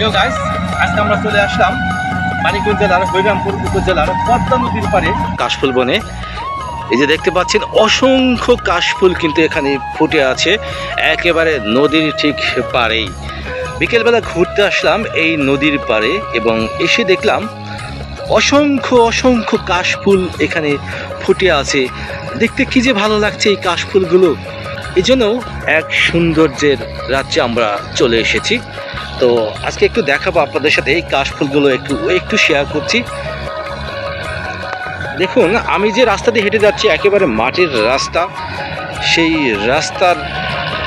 Guys আজকে আমরা চলে আসলাম মানিকগঞ্জ জেলার হৈরামপুর উপজেলার পদ্মা নদীর পারে কাশফুল বনে। এই যে দেখতে পাচ্ছেন, অসংখ্য কাশফুল কিন্তু এখানে ফুটে আছে, একেবারে নদীর ঠিক পাড়েই। বিকেলবেলা ঘুরতে আসলাম এই নদীর পাড়ে এবং এসে দেখলাম অসংখ্য অসংখ্য কাশফুল এখানে ফুটে আছে। দেখতে কি যে ভালো লাগছে এই কাশফুলগুলো। এই জন্য এক সৌন্দর্যের রাজ্যে আমরা চলে এসেছি। তো আজকে একটু দেখাবো আপনাদের সাথে এই কাশফুলগুলো একটু একটু শেয়ার করছি। দেখুন, আমি যে রাস্তা দিয়ে হেঁটে যাচ্ছি, একেবারে মাটির রাস্তা। সেই রাস্তার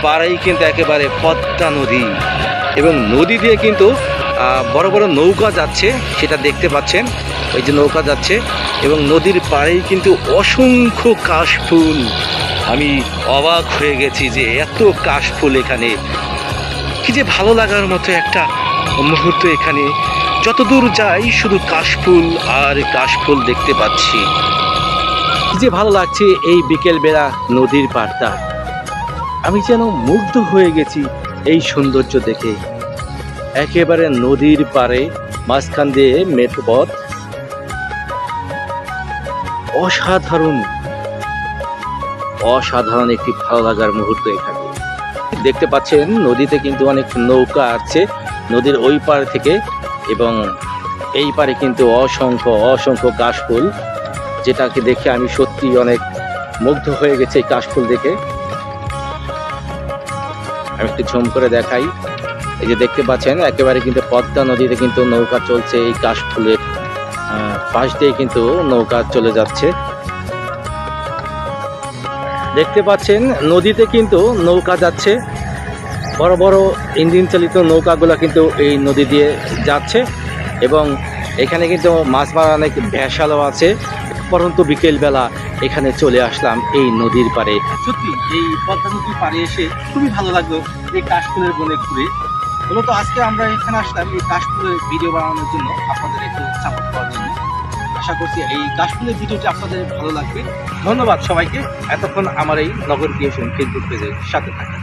পাড়েই কিন্তু একেবারে পদ্মা নদী এবং নদী দিয়ে কিন্তু বড় বড় নৌকা যাচ্ছে, সেটা দেখতে পাচ্ছেন। ওই যে নৌকা যাচ্ছে এবং নদীর পাড়েই কিন্তু অসংখ্য কাশফুল। আমি অবাক হয়ে গেছি যে এত কাশফুল এখানে। কি যে ভালো লাগার মতো একটা মুহূর্ত এখানে। যতদূর যাই শুধু কাশফুল আর কাশফুল দেখতে পাচ্ছি। কি যে ভালো লাগছে এই বিকেল বেলা নদীর পাড়টা আমি যেন মুগ্ধ হয়ে গেছি এই সৌন্দর্য দেখে। একেবারে নদীর পাড়ে, মাঝখান দিয়ে মেঠো পথ অসাধারণ অসাধারণ একটি ভালো লাগার মুহূর্ত এখানে। দেখতে পাচ্ছেন, নদীতে কিন্তু অনেক নৌকা আছে নদীর ওই পার থেকে এবং এই পারে কিন্তু অসংখ্য অসংখ্য কাশফুল, যেটাকে দেখে আমি সত্যি অনেক মুগ্ধ হয়ে গেছে এই কাশফুল দেখে। আমি একটু ঝুম করে দেখাই। এই যে দেখতে পাচ্ছেন, একেবারে কিন্তু পদ্মা নদীতে কিন্তু নৌকা চলছে এই কাশফুলের পাশ দিয়ে কিন্তু নৌকা চলে যাচ্ছে। দেখতে পাচ্ছেন, নদীতে কিন্তু নৌকা যাচ্ছে। বড় বড় ইঞ্জিন চালিত নৌকাগুলো কিন্তু এই নদী দিয়ে যাচ্ছে এবং এখানে কিন্তু মাছ মারা অনেক ভেসালও আছে। পরন্তু বিকেলবেলা এখানে চলে আসলাম এই নদীর পারে সত্যি, এই পদ্মা নদীর পাড়ে এসে খুবই ভালো লাগল এই কাশফুলের বনে ঘুরে। মূলত আজকে আমরা এখানে আসলাম এই কাশফুলের ভিডিও বানানোর জন্য। আপনাদের একটু জন্য আশা করছি এই কাশ্মীরের ভিডিওটি আপনাদের ভালো লাগবে। ধন্যবাদ সবাইকে। এতক্ষণ আমার এই নগর ক্রিয়েশন ফেসবুক পেজের সাথে থাকা